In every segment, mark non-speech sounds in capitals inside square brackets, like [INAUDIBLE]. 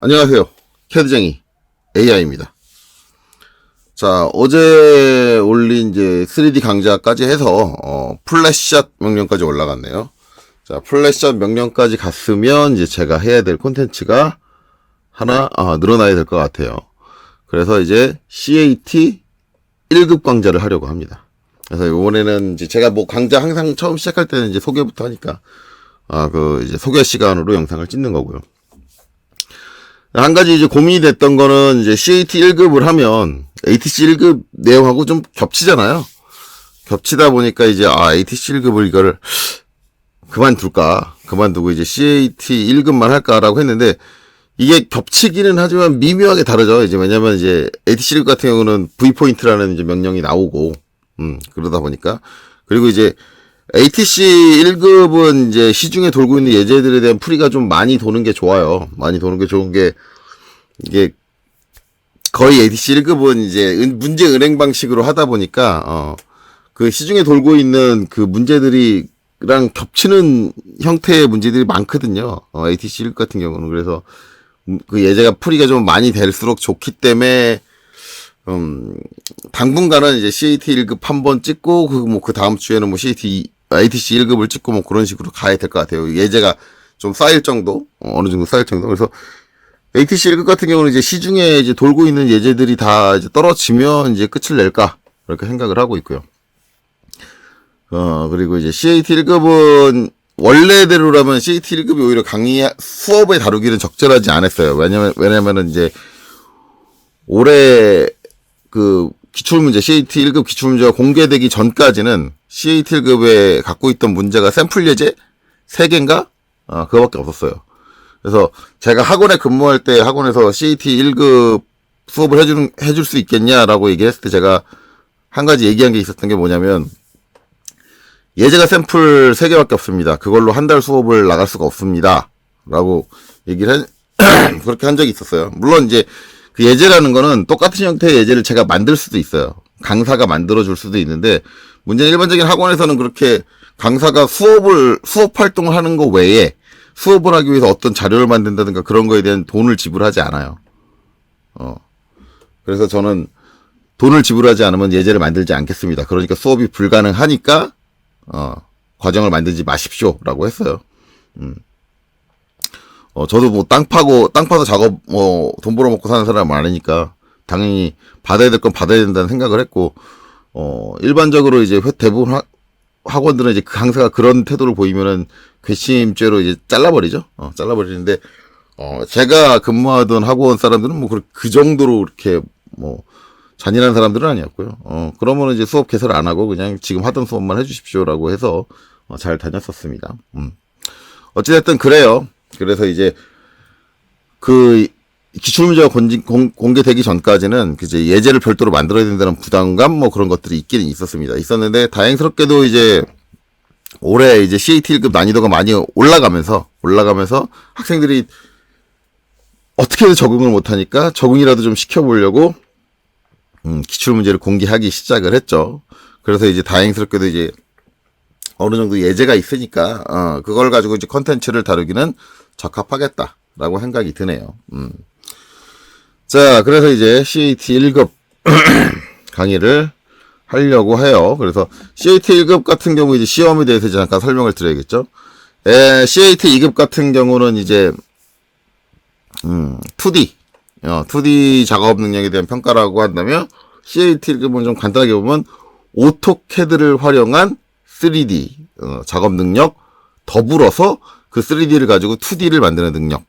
안녕하세요. 캐드쟁이 AI입니다. 자, 어제 올린 이제 3D 강좌까지 해서, 어, 플래시샷 명령까지 올라갔네요. 자, 플래시샷 명령까지 갔으면 이제 제가 해야 될 콘텐츠가 하나, 아, 늘어나야 될 것 같아요. 그래서 이제 CAT 1급 강좌를 하려고 합니다. 그래서 이번에는 이제 제가 뭐 강좌 항상 처음 시작할 때는 이제 소개부터 하니까, 아, 그 이제 소개 시간으로 영상을 찍는 거고요. 한 가지 이제 고민이 됐던 거는 이제 CAT 1급을 하면 ATC 1급 내용하고 좀 겹치잖아요. 겹치다 보니까 이제 아 ATC 1급을 이거를 그만둘까 그만두고 이제 CAT 1급만 할까라고 했는데 이게 겹치기는 하지만 미묘하게 다르죠. 이제 왜냐면 이제 ATC 1급 같은 경우는 V 포인트라는 이제 명령이 나오고 음 그러다 보니까 그리고 이제 ATC 1급은 이제 시중에 돌고 있는 예제들에 대한 풀이가 좀 많이 도는 게 좋아요. 많이 도는 게 좋은 게 이게 거의 ATC 1급은 이제 은- 문제 은행 방식으로 하다 보니까 어 그 시중에 돌고 있는 그 문제들이랑 겹치는 형태의 문제들이 많거든요. 어 ATC 1급 같은 경우는 그래서 음, 그 예제가 풀이가 좀 많이 될수록 좋기 때문에 음, 당분간은 이제 CAT 1급 한 번 찍고, 그, 뭐, 그 다음 주에는 뭐 CAT, ATC 1급을 찍고 뭐 그런 식으로 가야 될 것 같아요. 예제가 좀 쌓일 정도, 어, 느 정도 쌓일 정도. 그래서 ATC 1급 같은 경우는 이제 시중에 이제 돌고 있는 예제들이 다 이제 떨어지면 이제 끝을 낼까, 그렇게 생각을 하고 있고요. 어, 그리고 이제 CAT 1급은 원래대로라면 CAT 1급이 오히려 강의, 수업에 다루기는 적절하지 않았어요. 왜냐면, 왜냐면은 이제 올해 그 기출문제 CAT 1급 기출문제가 공개되기 전까지는 CAT 1급에 갖고 있던 문제가 샘플 예제 3개인가? 아, 그거밖에 없었어요. 그래서 제가 학원에 근무할 때 학원에서 CAT 1급 수업을 해주는, 해줄 수 있겠냐라고 얘기했을 때 제가 한 가지 얘기한 게 있었던 게 뭐냐면 예제가 샘플 3개밖에 없습니다. 그걸로 한 달 수업을 나갈 수가 없습니다. 라고 얘기를 한, [CLEARS THROAT] 그렇게 한 적이 있었어요. 물론 이제 그 예제라는 거는 똑같은 형태의 예제를 제가 만들 수도 있어요. 강사가 만들어 줄 수도 있는데 문제는 일반적인 학원에서는 그렇게 강사가 수업을 수업 활동을 하는 거 외에 수업을 하기 위해서 어떤 자료를 만든다든가 그런 거에 대한 돈을 지불하지 않아요. 어. 그래서 저는 돈을 지불하지 않으면 예제를 만들지 않겠습니다. 그러니까 수업이 불가능하니까 어, 과정을 만들지 마십시오라고 했어요. 어, 저도 뭐 땅 파고, 땅 파서 작업, 뭐, 돈 벌어 먹고 사는 사람 많으니까, 당연히 받아야 될 건 받아야 된다는 생각을 했고, 어, 일반적으로 이제 회- 대부분 학, 학원들은 이제 그 강사가 그런 태도를 보이면은 괘씸죄로 이제 잘라버리죠. 어, 잘라버리는데, 어, 제가 근무하던 학원 사람들은 뭐, 그, 그 정도로 이렇게 뭐, 잔인한 사람들은 아니었고요. 어, 그러면 이제 수업 개설 안 하고 그냥 지금 하던 수업만 해주십시오라고 해서 어, 잘 다녔었습니다. 음. 어찌됐든 그래요. 그래서 이제 그 기출문제가 공개되기 전까지는 그 이제 예제를 별도로 만들어야 된다는 부담감 뭐 그런 것들이 있기는 있었습니다. 있었는데 다행스럽게도 이제 올해 이제 CAT 1급 난이도가 많이 올라가면서 올라가면서 학생들이 어떻게든 적응을 못하니까 적응이라도 좀 시켜보려고 음, 기출문제를 공개하기 시작을 했죠. 그래서 이제 다행스럽게도 이제 어느 정도 예제가 있으니까 어, 그걸 가지고 이제 컨텐츠를 다루기는 적합하겠다라고 생각이 드네요. 음. 자, 그래서 이제 CAT [CLEARS THROAT] 1급 강의를 하려고 해요. 그래서 CAT 1급 같은 경우 이제 시험에 대해서 잠깐 설명을 드려야겠죠. 에, CAT 2급 같은 경우는 이제 음, 2D 어, 2D 작업 능력에 대한 평가라고 한다면 CAT 1급은 좀 간단하게 보면 오토캐드를 활용한 3D 어, 작업 능력 더불어서 그 3D를 가지고 2D를 만드는 능력.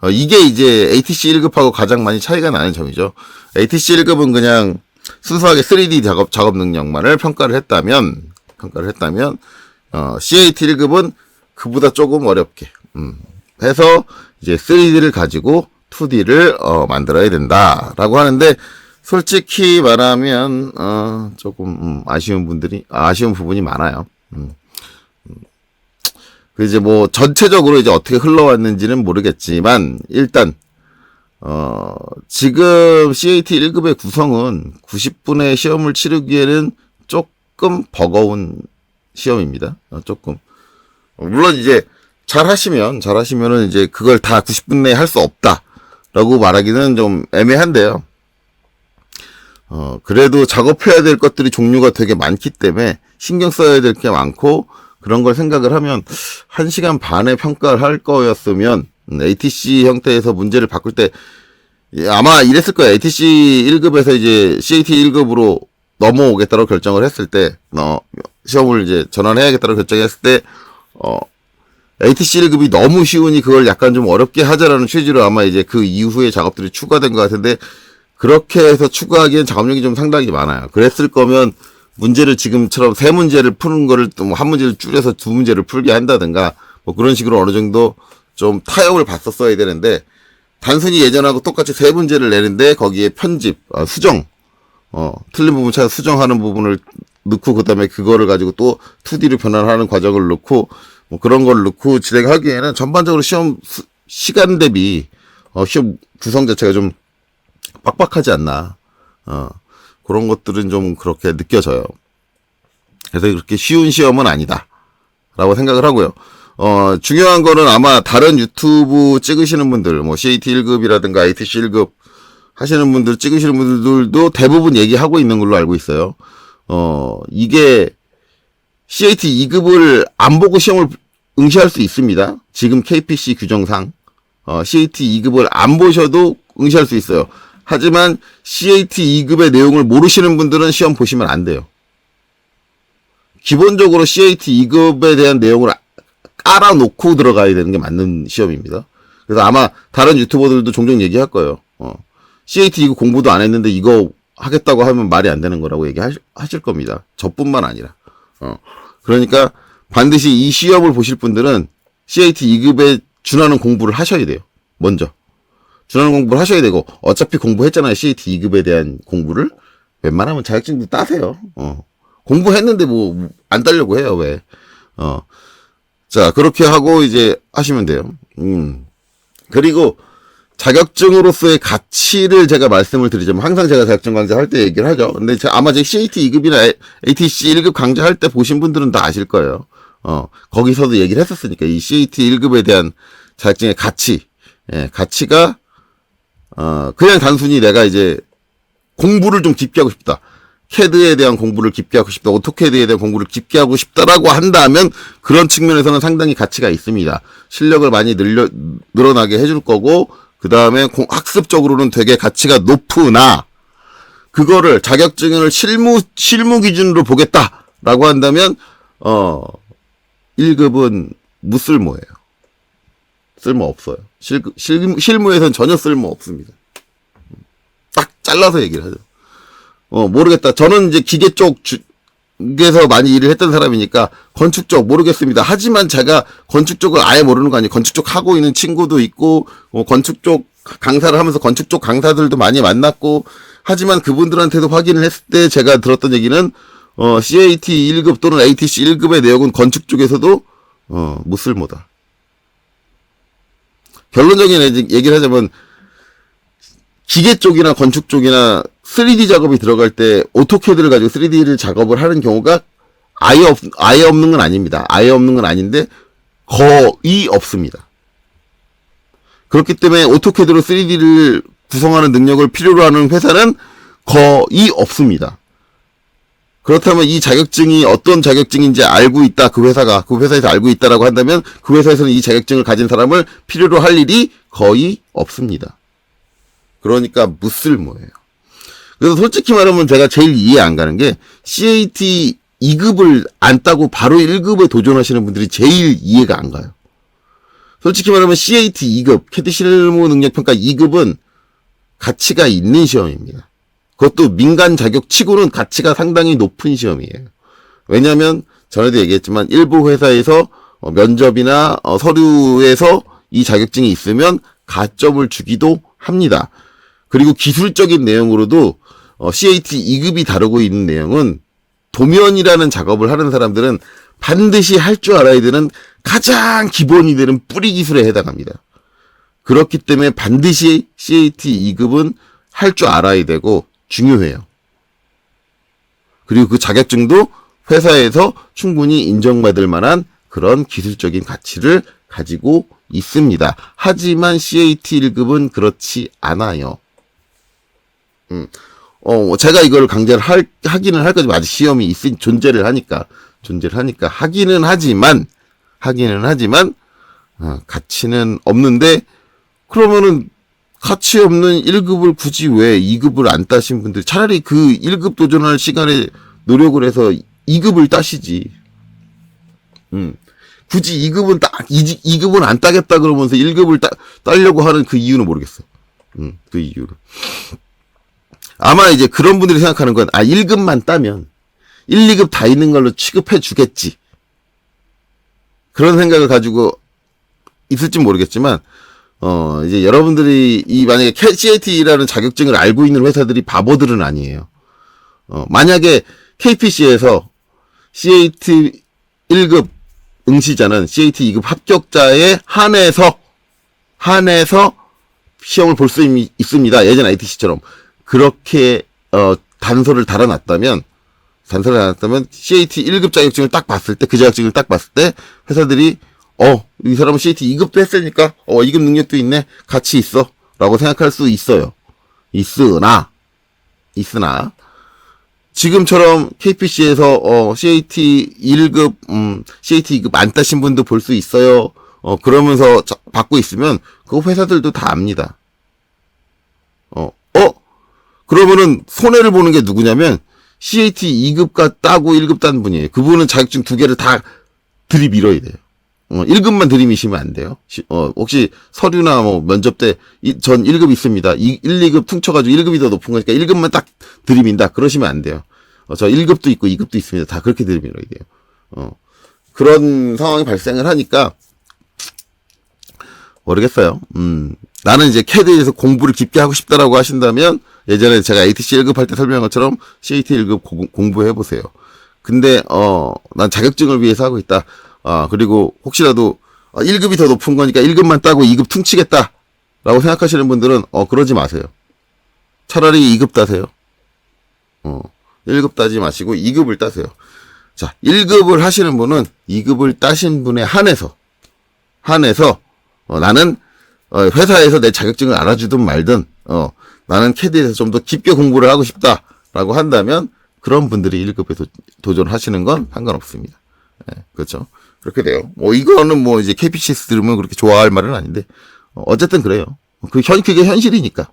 어, 이게 이제 ATC 1급하고 가장 많이 차이가 나는 점이죠. ATC 1급은 그냥 순수하게 3D 작업 작업 능력만을 평가를 했다면 평가를 했다면 어, CAT 1급은 그보다 조금 어렵게 음, 해서 이제 3D를 가지고 2D를 어, 만들어야 된다라고 하는데 솔직히 말하면 어, 조금 음, 아쉬운 분들이 아쉬운 부분이 많아요. 음. 음. 그 이제 뭐 전체적으로 이제 어떻게 흘러왔는지는 모르겠지만 일단 어 지금 CAT 1급의 구성은 90분의 시험을 치르기에는 조금 버거운 시험입니다. 어, 조금 어, 물론 이제 잘 하시면 잘 하시면은 이제 그걸 다 90분 내에 할 수 없다. 라고 말하기는 좀 애매한데요. 어, 그래도 작업해야 될 것들이 종류가 되게 많기 때문에 신경 써야 될 게 많고 그런 걸 생각을 하면 1시간 반에 평가를 할 거였으면 음, ATC 형태에서 문제를 바꿀 때 예, 아마 이랬을 거예요. ATC 1급에서 이제 CAT 1급으로 넘어오겠다고 결정을 했을 때, 어, 시험을 이제 전환해야겠다고 결정했을 때, 어, ATC 1급이 너무 쉬우니 그걸 약간 좀 어렵게 하자라는 취지로 아마 이제 그 이후에 작업들이 추가된 것 같은데, 그렇게 해서 추가하기엔 작업력이 좀 상당히 많아요. 그랬을 거면 문제를 지금처럼 세 문제를 푸는 거를 또뭐한 문제를 줄여서 두 문제를 풀게 한다든가, 뭐 그런 식으로 어느 정도 좀 타협을 봤었어야 되는데, 단순히 예전하고 똑같이 세 문제를 내는데 거기에 편집, 아, 수정, 어, 틀린 부분 찾아 수정하는 부분을 넣고 그다음에 그거를 가지고 또 2D로 변환하는 과정을 넣고 뭐 그런 걸 넣고 진행하기에는 전반적으로 시험 수- 시간 대비 어, 시험 구성 자체가 좀 빡빡하지 않나. 어, 그런 것들은 좀 그렇게 느껴져요. 그래서 그렇게 쉬운 시험은 아니다. 라고 생각을 하고요. 어, 중요한 거는 아마 다른 유튜브 찍으시는 분들, 뭐 CAT 1급이라든가 ATC 1급 하시는 분들, 찍으시는 분들도 대부분 얘기하고 있는 걸로 알고 있어요. 어, 이게 CAT 2급을 안 보고 시험을 응시할 수 있습니다. 지금 KPC 규정상. 어, CAT 2급을 안 보셔도 응시할 수 있어요. 하지만 CAT 2급의 내용을 모르시는 분들은 시험 보시면 안 돼요. 기본적으로 CAT 2급에 대한 내용을 아- 깔아놓고 들어가야 되는 게 맞는 시험입니다. 그래서 아마 다른 유튜버들도 종종 얘기할 거예요. 어. CAT 이거 공부도 안 했는데 이거 하겠다고 하면 말이 안 되는 거라고 얘기하실 겁니다. 저뿐만 아니라. 어. 그러니까 반드시 이 시험을 보실 분들은 CAT 2급에 준하는 공부를 하셔야 돼요. 먼저. 준하는 공부를 하셔야 되고, 어차피 공부했잖아요. CAT 2급에 대한 공부를. 웬만하면 자격증도 따세요. 어. 공부했는데 뭐, 안 따려고 해요, 왜. 어. 자, 그렇게 하고 이제 하시면 돼요. 음. 그리고 자격증으로서의 가치를 제가 말씀을 드리자면 항상 제가 자격증 강좌할 때 얘기를 하죠. 근데 제- 아마 제 CAT 2급이나 ATC 1급 강좌할 때 보신 분들은 다 아실 거예요. 어, 거기서도 얘기를 했었으니까 이 CAT 1급에 대한 자격증의 가치, 예, 가치가 어, 그냥 단순히 내가 이제 공부를 좀 깊게 하고 싶다. 캐드에 대한 공부를 깊게 하고 싶다. 오토캐드에 대한 공부를 깊게 하고 싶다라고 한다면 그런 측면에서는 상당히 가치가 있습니다. 실력을 많이 늘려, 늘어나게 해줄 거고, 그 다음에 학습적으로는 되게 가치가 높으나, 그거를 자격증을 실무, 실무 기준으로 보겠다라고 한다면, 어, 1급은 무쓸모예요. 쓸모 없어요. 실, 실, 실무에선 전혀 쓸모 없습니다. 딱 잘라서 얘기를 하죠. 어, 모르겠다. 저는 이제 기계 쪽 주, 에서 많이 일을 했던 사람이니까 건축 쪽 모르겠습니다. 하지만 제가 건축 쪽을 아예 모르는 거 아니에요. 건축 쪽 하고 있는 친구도 있고 어, 건축 쪽 강사를 하면서 건축 쪽 강사들도 많이 만났고 하지만 그분들한테도 확인을 했을 때 제가 들었던 얘기는 어, CAT 1급 또는 ATC 1급의 내용은 건축 쪽에서도 어, 무쓸모다. 결론적인 얘기- 얘기를 하자면 기계 쪽이나 건축 쪽이나 3D 작업이 들어갈 때 오토캐드를 가지고 3D를 작업을 하는 경우가 아예 없, 아예 없는 건 아닙니다. 아예 없는 건 아닌데 거의 없습니다. 그렇기 때문에 오토캐드로 3D를 구성하는 능력을 필요로 하는 회사는 거의 없습니다. 그렇다면 이 자격증이 어떤 자격증인지 알고 있다. 그 회사가 그 회사에서 알고 있다라고 한다면 그 회사에서는 이 자격증을 가진 사람을 필요로 할 일이 거의 없습니다. 그러니까 무쓸모예요. 그래서 솔직히 말하면 제가 제일 이해 안 가는 게 CAT 2급을 안 따고 바로 1급에 도전하시는 분들이 제일 이해가 안 가요. 솔직히 말하면 CAT 2급, 캐드 실무 능력 평가 2급은 가치가 있는 시험입니다. 그것도 민간 자격 치고는 가치가 상당히 높은 시험이에요. 왜냐하면 전에도 얘기했지만 일부 회사에서 어, 면접이나 어, 서류에서 이 자격증이 있으면 가점을 주기도 합니다. 그리고 기술적인 내용으로도 어, CAT 2급이 다루고 있는 내용은 도면이라는 작업을 하는 사람들은 반드시 할 줄 알아야 되는 가장 기본이 되는 뿌리 기술에 해당합니다. 그렇기 때문에 반드시 CAT 2급은 할 줄 알아야 되고 중요해요. 그리고 그 자격증도 회사에서 충분히 인정받을 만한 그런 기술적인 가치를 가지고 있습니다. 하지만 CAT 1급은 그렇지 않아요. 음, 어, 제가 이걸 강제를 할, 하기는 할 거지만 아직 시험이 있, 존재를 하니까, 존재를 하니까 하기는 하지만, 하기는 하지만, 어, 가치는 없는데, 그러면은, 가치 없는 1급을 굳이 왜 2급을 안 따신 분들, 차라리 그 1급 도전할 시간에 노력을 해서 2급을 따시지. 음. 굳이 2급은 따, 2, 급은안 따겠다 그러면서 1급을 따, 따려고 하는 그 이유는 모르겠어. 음, 그 이유를. 아마 이제 그런 분들이 생각하는 건, 아, 1급만 따면 1, 2급 다 있는 걸로 취급해 주겠지. 그런 생각을 가지고 있을지 모르겠지만, 어, 이제 여러분들이 이 만약에 CAT라는 자격증을 알고 있는 회사들이 바보들은 아니에요. 어, 만약에 KPC에서 CAT 1급 응시자는 CAT 2급 합격자에 한해서, 한해서 시험을 볼 수 있습니다. 예전 ITC처럼. 그렇게, 어, 단서를 달아놨다면, 단서를 달아놨다면, CAT 1급 자격증을 딱 봤을 때, 그 자격증을 딱 봤을 때, 회사들이, 어, 이 사람은 CAT 2급도 했으니까, 어, 2급 능력도 있네. 같이 있어. 라고 생각할 수 있어요. 있으나, 있으나, 지금처럼 KPC에서 어 CAT 1급 음 CAT 2급 안 따신 분도 볼 수 있어요. 어 그러면서 자, 받고 있으면 그 회사들도 다 압니다. 어 어? 그러면은 손해를 보는 게 누구냐면 CAT 2급가 따고 1급 딴 분이에요. 그분은 자격증 두 개를 다 들이밀어야 돼요. 어, 1급만 들이미시면 안 돼요. 시, 어, 혹시 서류나 뭐 면접 때, 이, 전 1급 있습니다. 이, 1, 2급 퉁쳐가지고 1급이 더 높은 거니까 1급만 딱 들이민다. 그러시면 안 돼요. 어, 저 1급도 있고 2급도 있습니다. 다 그렇게 들이밀어야 돼요. 어, 그런 상황이 발생을 하니까, 모르겠어요. 음, 나는 이제 캐드에서 공부를 깊게 하고 싶다라고 하신다면, 예전에 제가 ATC 1급 할 때 설명한 것처럼 CAT 1급 공부해 보세요. 근데, 어, 난 자격증을 위해서 하고 있다. 아, 그리고 혹시라도 1급이 어, 더 높은 거니까 1급만 따고 2급 퉁치겠다. 라고 생각하시는 분들은, 어, 그러지 마세요. 차라리 2급 따세요. 어, 1급 따지 마시고 2급을 따세요. 자, 1급을 하시는 분은 2급을 따신 분에 한해서, 한해서, 어, 나는, 어, 회사에서 내 자격증을 알아주든 말든, 어, 나는 캐디에 서 좀 더 깊게 공부를 하고 싶다. 라고 한다면, 그런 분들이 1급에 도, 도전하시는 건 상관없습니다. 네, 그렇죠. 그렇게 돼요. 뭐 이거는 뭐 이제 KPCS 들으면 그렇게 좋아할 말은 아닌데 어, 어쨌든 그래요. 그 현 그게 현실이니까.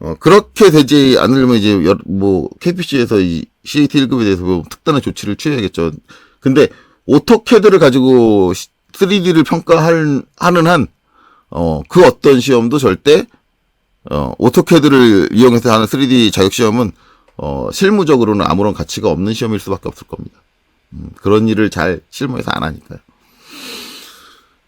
어 그렇게 되지 않으려면 이제 여, 뭐 KPC에서 이 CAT 1급에 대해서 뭐 특단의 조치를 취해야겠죠. 근데 오토캐드를 가지고 3D를 평가할 하는 한 어, 그 어떤 시험도 절대, 어, 오토캐드를 이용해서 하는 3D 자격 시험은, 어, 실무적으로는 아무런 가치가 없는 시험일 수밖에 없을 겁니다. 음, 그런 일을 잘 실무에서 안 하니까요.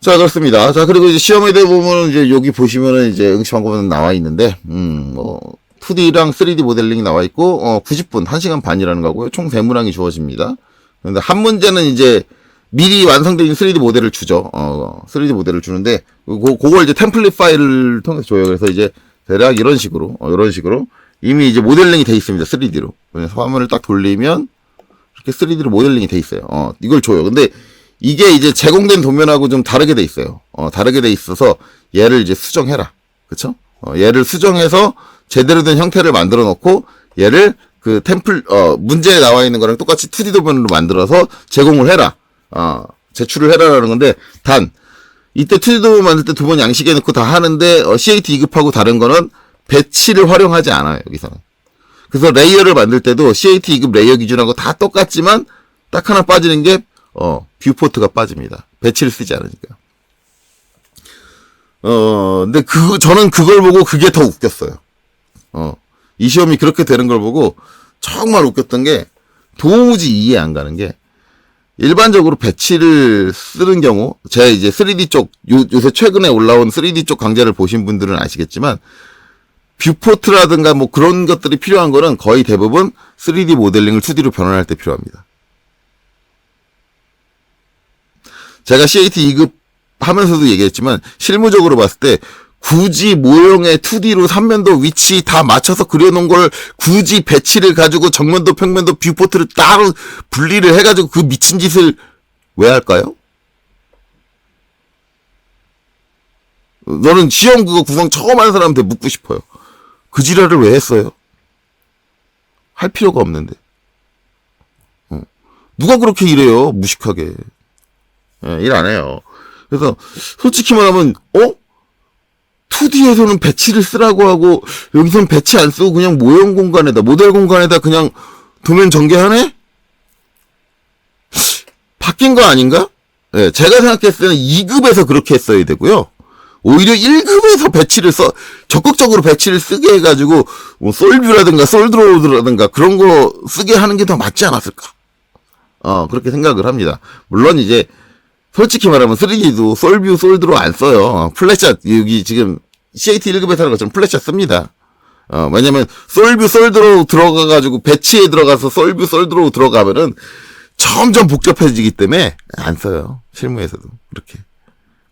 자, 그렇습니다. 자, 그리고 이제 시험에 대해 보면 이제 여기 보시면은 이제 응시 방법은 나와 있는데, 음, 뭐, 2D랑 3D 모델링이 나와 있고, 어, 90분, 1시간 반이라는 거고요. 총 3문항이 주어집니다. 근데 한 문제는 이제 미리 완성된 3D 모델을 주죠. 어, 3D 모델을 주는데, 그, 그걸 이제 템플릿 파일을 통해서 줘요. 그래서 이제 대략 이런 식으로, 어, 이런 식으로 이미 이제 모델링이 돼 있습니다. 3D로. 그래서 화면을 딱 돌리면, 이렇게 3D로 모델링이 돼 있어요. 어, 이걸 줘요. 근데 이게 이제 제공된 도면하고 좀 다르게 돼 있어요. 어, 다르게 돼 있어서 얘를 이제 수정해라. 그쵸? 어, 얘를 수정해서 제대로 된 형태를 만들어 놓고 얘를 그 템플, 어, 문제에 나와 있는 거랑 똑같이 2D 도면으로 만들어서 제공을 해라. 어, 제출을 해라라는 건데, 단, 이때 2D 도면 만들 때 두 번 양식해 놓고 다 하는데, 어, CAT 2급하고 다른 거는 배치를 활용하지 않아요, 여기서는. 그래서 레이어를 만들 때도 CAT 2급 레이어 기준하고 다 똑같지만 딱 하나 빠지는 게 어, 뷰포트가 빠집니다. 배치를 쓰지 않으니까. 어, 근데 그 저는 그걸 보고 그게 더 웃겼어요. 어. 이 시험이 그렇게 되는 걸 보고 정말 웃겼던 게 도무지 이해 안 가는 게 일반적으로 배치를 쓰는 경우 제 이제 3D 쪽 요, 요새 최근에 올라온 3D 쪽 강좌를 보신 분들은 아시겠지만 뷰포트라든가 뭐 그런 것들이 필요한 거는 거의 대부분 3D 모델링을 2D로 변환할 때 필요합니다. 제가 CAT 2급 하면서도 얘기했지만 실무적으로 봤을 때 굳이 모형의 2D로 3면도 위치 다 맞춰서 그려놓은 걸 굳이 배치를 가지고 정면도 평면도 뷰포트를 따로 분리를 해가지고 그 미친 짓을 왜 할까요? 너는 시험 그거 구성 처음 하는 사람한테 묻고 싶어요. 그 지랄을 왜 했어요? 할 필요가 없는데. 어. 누가 그렇게 일해요? 무식하게. 예, 일안 해요. 그래서 솔직히 말하면 어? 2D에서는 배치를 쓰라고 하고 여기서는 배치 안 쓰고 그냥 모형 공간에다 모델 공간에다 그냥 도면 전개하네? 바뀐 거 아닌가? 예, 제가 생각했을 때는 2급에서 그렇게 했어야 되고요. 오히려 1급에서 배치를 써, 적극적으로 배치를 쓰게 해가지고, 뭐, 솔뷰라든가 솔드로우드라든가 그런 거 쓰게 하는 게 더 맞지 않았을까? 어, 그렇게 생각을 합니다. 물론 이제, 솔직히 말하면 3D도 솔뷰, 솔드로 안 써요. 플래샷, 여기 지금 CAT 1급에서 하는 것처럼 플래샷 씁니다. 어, 왜냐면, 솔뷰, 솔드로 들어가가지고, 배치에 들어가서 솔뷰, 솔드로 들어가면은, 점점 복잡해지기 때문에 안 써요. 실무에서도. 그렇게.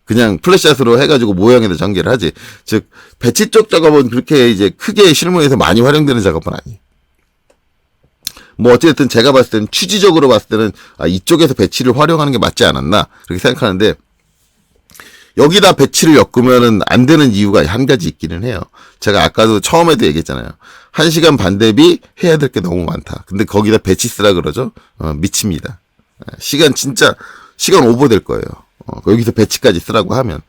그냥 플래시샷으로 해가지고 모형에다 전개를 하지. 즉, 배치 쪽 작업은 그렇게 이제 크게 실무에서 많이 활용되는 작업은 아니에요. 뭐 어쨌든 제가 봤을 때는 취지적으로 봤을 때는 아, 이쪽에서 배치를 활용하는 게 맞지 않았나 그렇게 생각하는데 여기다 배치를 엮으면은 안 되는 이유가 한 가지 있기는 해요. 제가 아까도 처음에도 얘기했잖아요. 한 시간 반 대비 해야 될 게 너무 많다. 근데 거기다 배치 쓰라 그러죠? 어, 미칩니다. 예, 시간 진짜 시간 오버 될 거예요. 어, 여기서 배치까지 쓰라고 하면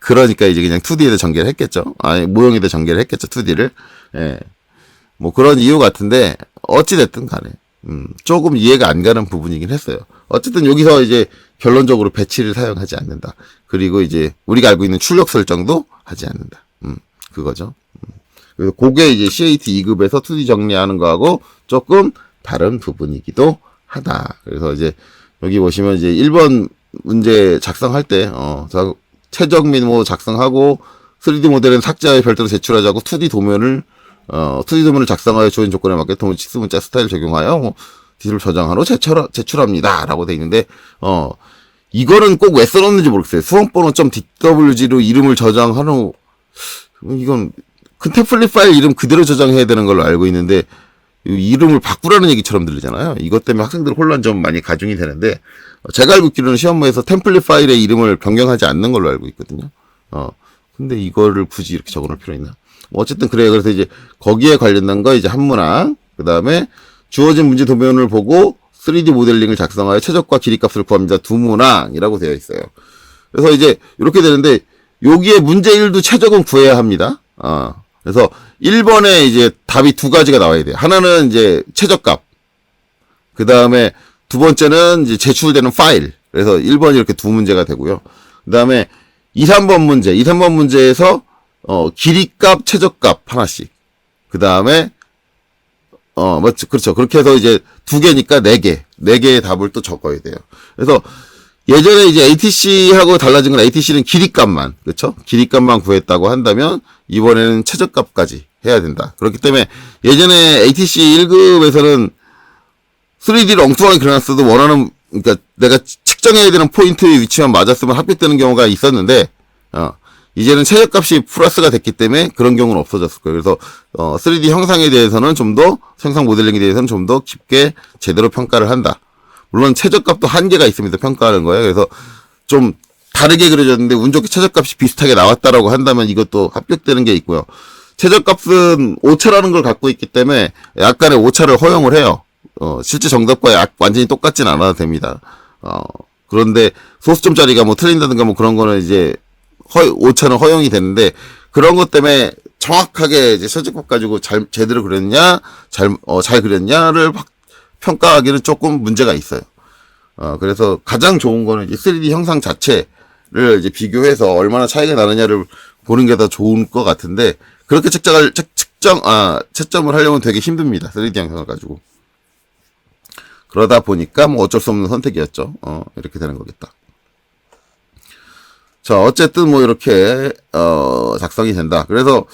그러니까 이제 그냥 2D에다 전개를 했겠죠. 아니 모형에다 전개를 했겠죠. 2D를. 예. 뭐 그런 이유 같은데 어찌됐든 간에 음, 조금 이해가 안 가는 부분이긴 했어요. 어쨌든 여기서 이제 결론적으로 배치를 사용하지 않는다. 그리고 이제 우리가 알고 있는 출력 설정도 하지 않는다. 음, 그거죠. 음. 그래서 그게 이제 CAT 2급에서 2D 정리하는 거하고 조금 다른 부분이기도 하다. 그래서 이제 여기 보시면 이제 1번 문제 작성할 때, 어, 자, 최적 미모 작성하고 3D 모델은 삭제하여 별도로 제출하자고 2D 도면을 어, 2D 도면을 작성하여 주어진 조건에 맞게 도무치 문자 스타일 적용하여 뭐, 디스를 저장하러 제출, 제출합니다. 라고 돼 있는데, 어, 이거는 꼭 왜 써놨는지 모르겠어요. 수험번호.dwg로 이름을 저장하는, 이건, 컨템플리 파일 이름 그대로 저장해야 되는 걸로 알고 있는데, 이 이름을 바꾸라는 얘기처럼 들리잖아요. 이것 때문에 학생들 혼란 좀 많이 가중이 되는데, 어, 제가 알고 있기로는 시험부에서 템플릿 파일의 이름을 변경하지 않는 걸로 알고 있거든요. 어, 근데 이거를 굳이 이렇게 적어놓을 필요 있나? 뭐 어쨌든 그래요. 그래서 이제 거기에 관련된 거 이제 한 문항, 그 다음에 주어진 문제 도면을 보고 3D 모델링을 작성하여 최적과 길이값을 구합니다. 두 문항이라고 되어 있어요. 그래서 이제 이렇게 되는데 여기에 문제 1도 최적은 구해야 합니다. 어. 그래서 1번에 이제 답이 두 가지가 나와야 돼요. 하나는 이제 최저값. 그 다음에 두 번째는 이제 제출되는 파일. 그래서 1번이 이렇게 두 문제가 되고요. 그 다음에 2, 3번 문제. 2, 3번 문제에서 어, 길이값, 최저값 하나씩. 그 다음에 어, 맞죠. 그렇죠. 그렇게 해서 이제 두 개니까 네 개. 네 개의 답을 또 적어야 돼요. 그래서 예전에 이제 ATC하고 달라진 건 ATC는 길이값만, 그렇죠? 길이값만 구했다고 한다면 이번에는 최저값까지 해야 된다. 그렇기 때문에 예전에 ATC 1급에서는 3D를 엉뚱하게 그려놨어도 원하는, 그러니까 내가 측정해야 되는 포인트의 위치만 맞았으면 합격되는 경우가 있었는데, 어, 이제는 최저값이 플러스가 됐기 때문에 그런 경우는 없어졌을 거예요. 그래서 어, 3D 형상에 대해서는 좀더 생성 모델링에 대해서는 좀 더 깊게 제대로 평가를 한다. 물론 최저값도 한계가 있습니다. 평가하는 거예요. 그래서 좀 다르게 그려졌는데 운 좋게 최저값이 비슷하게 나왔다라고 한다면 이것도 합격되는 게 있고요. 최저값은 오차라는 걸 갖고 있기 때문에 약간의 오차를 허용을 해요. 어, 실제 정답과 약 완전히 똑같진 않아도 됩니다. 어, 그런데 소수점짜리가 뭐 틀린다든가 뭐 그런 거는 이제 허, 오차는 허용이 되는데 그런 것 때문에 정확하게 이제 서적법 가지고 잘 제대로 그렸냐 잘 어, 잘 그렸냐를 확- 평가하기는 조금 문제가 있어요. 어, 그래서 가장 좋은 거는 이제 3D 형상 자체 를 이제 비교해서 얼마나 차이가 나느냐를 보는 게 더 좋은 것 같은데 그렇게 측정을 측, 측정 아 채점을 하려면 되게 힘듭니다. 3D 형상을 가지고 그러다 보니까 뭐 어쩔 수 없는 선택이었죠. 어, 이렇게 되는 거겠다. 자, 어쨌든 뭐 이렇게 어 작성이 된다. 그래서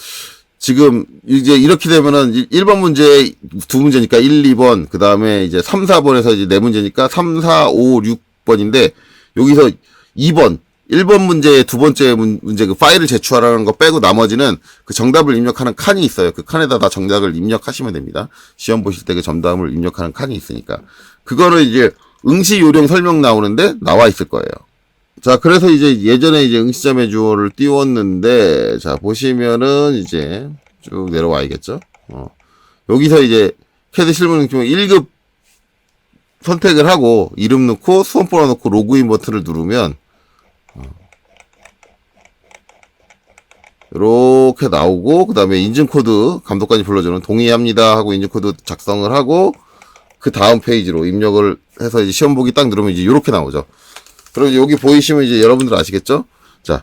지금 이제 이렇게 되면은 1번 문제 두 문제니까 1, 2번, 그 다음에 이제 3, 4번에서 이제 네 문제니까 3, 4, 5, 6번인데 여기서 2번 1번 문제 두 번째 문- 문제 그 파일을 제출하라는 거 빼고 나머지는 그 정답을 입력하는 칸이 있어요. 그 칸에다 다 정답을 입력하시면 됩니다. 시험 보실 때 그 정답을 입력하는 칸이 있으니까. 그거는 이제 응시 요령 설명 나오는데 나와 있을 거예요. 자, 그래서 이제 예전에 이제 응시자 매주얼을 띄웠는데, 자, 보시면은 이제 쭉 내려와야겠죠? 어. 여기서 이제 캐드 실무 능력 1급 선택을 하고, 이름 넣고, 수험 번호 넣고, 로그인 버튼을 누르면, 이렇게 나오고, 그 다음에 인증코드, 감독관이 불러주는 동의합니다 하고 인증코드 작성을 하고, 그 다음 페이지로 입력을 해서 이제 시험 보기 딱 누르면 이제 이렇게 나오죠. 그럼 여기 보이시면 이제 여러분들 아시겠죠? 자,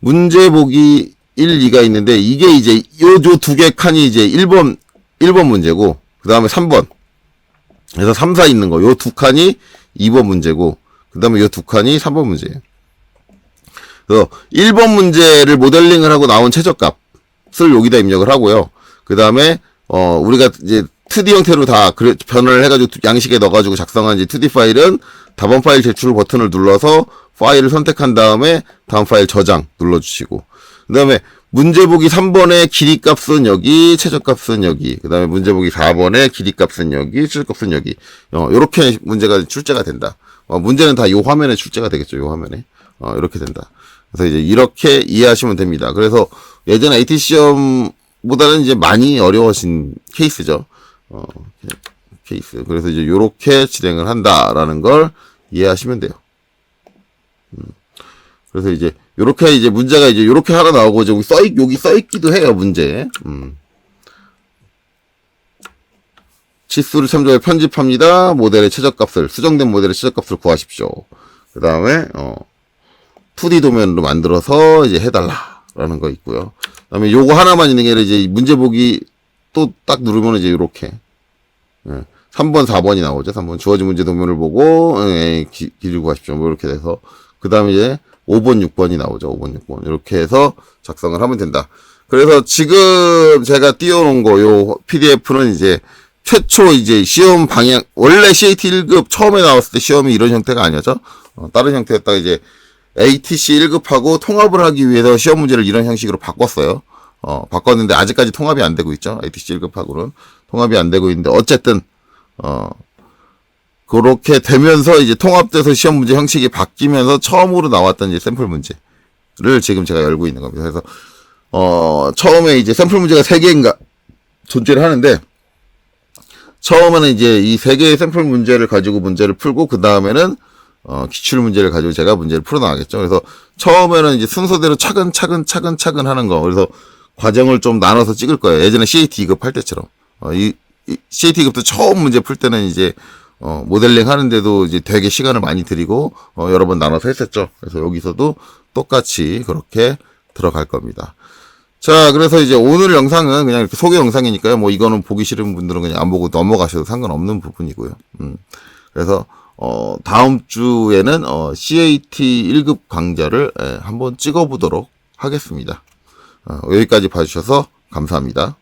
문제 보기 1, 2가 있는데 이게 이제 요두 개 칸이 이제 1번 1번 문제고 그 다음에 3번. 그래서 3, 4 있는 거. 요 두 칸이 2번 문제고 그 다음에 요 두 칸이 3번 문제예요. 그래서 1번 문제를 모델링을 하고 나온 최저값을 여기다 입력을 하고요. 그 다음에 어 우리가 이제 2D 형태로 다 변화를 해가지고 양식에 넣어가지고 작성한 이제 2D 파일은 다음 파일 제출 버튼을 눌러서 파일을 선택한 다음에 다음 파일 저장 눌러주시고. 그 다음에 문제 보기 3번의 길이 값은 여기 최저값은 여기. 그 다음에 문제 보기 4번의 길이 값은 여기 최저값은 여기. 어, 요렇게 문제가 출제가 된다. 어, 문제는 다 요 화면에 출제가 되겠죠 요 화면에 어, 이렇게 된다 그래서 이제 이렇게 이해하시면 됩니다 그래서 예전 AT 시험보다는 이제 많이 어려워진 케이스죠 어, 케이스. 그래서 이제 요렇게 진행을 한다라는 걸 이해하시면 돼요. 음. 그래서 이제 요렇게 이제 문제가 이제 요렇게 하나 나오고 이제 여기 써 있, 여기 써 있기도 해요, 문제. 음. 치수를 참조해 편집합니다. 모델의 최저값을, 수정된 모델의 최저값을 구하십시오. 그 다음에, 어, 2D 도면으로 만들어서 이제 해달라라는 거 있고요. 그 다음에 요거 하나만 있는 게 아니라 이제 문제 보기 또 딱 누르면 이제 요렇게. 예. 3번, 4번이 나오죠. 3번 주어진 문제 도면을 보고 예, 기, 길을 구하십시오. 뭐 이렇게 돼서 그 다음에 이제 5번, 6번이 나오죠. 5번, 6번 이렇게 해서 작성을 하면 된다. 그래서 지금 제가 띄워놓은 거 요 PDF는 이제 최초 이제 시험 방향 원래 CAT 1급 처음에 나왔을 때 시험이 이런 형태가 아니었죠. 어, 다른 형태였다가 이제 ATC 1급하고 통합을 하기 위해서 시험 문제를 이런 형식으로 바꿨어요. 어, 바꿨는데 아직까지 통합이 안 되고 있죠. ATC 1급하고는 통합이 안 되고 있는데 어쨌든 어 그렇게 되면서 이제 통합돼서 시험 문제 형식이 바뀌면서 처음으로 나왔던 이제 샘플 문제를 지금 제가 열고 있는 겁니다. 그래서 어 처음에 이제 샘플 문제가 세 개인가 존재를 하는데 처음에는 이제 이 세 개의 샘플 문제를 가지고 문제를 풀고 그 다음에는 어, 기출 문제를 가지고 제가 문제를 풀어나가겠죠. 그래서 처음에는 이제 순서대로 차근차근 차근차근 하는 거. 그래서 과정을 좀 나눠서 찍을 거예요. 예전에 CAT 2급 할 때처럼. 어, 이, 이 CAT 급도 처음 문제 풀 때는 이제 어, 모델링 하는데도 이제 되게 시간을 많이 들이고 어, 여러 번 나눠서 했었죠. 그래서 여기서도 똑같이 그렇게 들어갈 겁니다. 자, 그래서 이제 오늘 영상은 그냥 이렇게 소개 영상이니까요. 뭐 이거는 보기 싫은 분들은 그냥 안 보고 넘어가셔도 상관없는 부분이고요. 음. 그래서 어, 다음 주에는 어, CAT 1급 강좌를 예, 한번 찍어보도록 하겠습니다. 어, 여기까지 봐주셔서 감사합니다.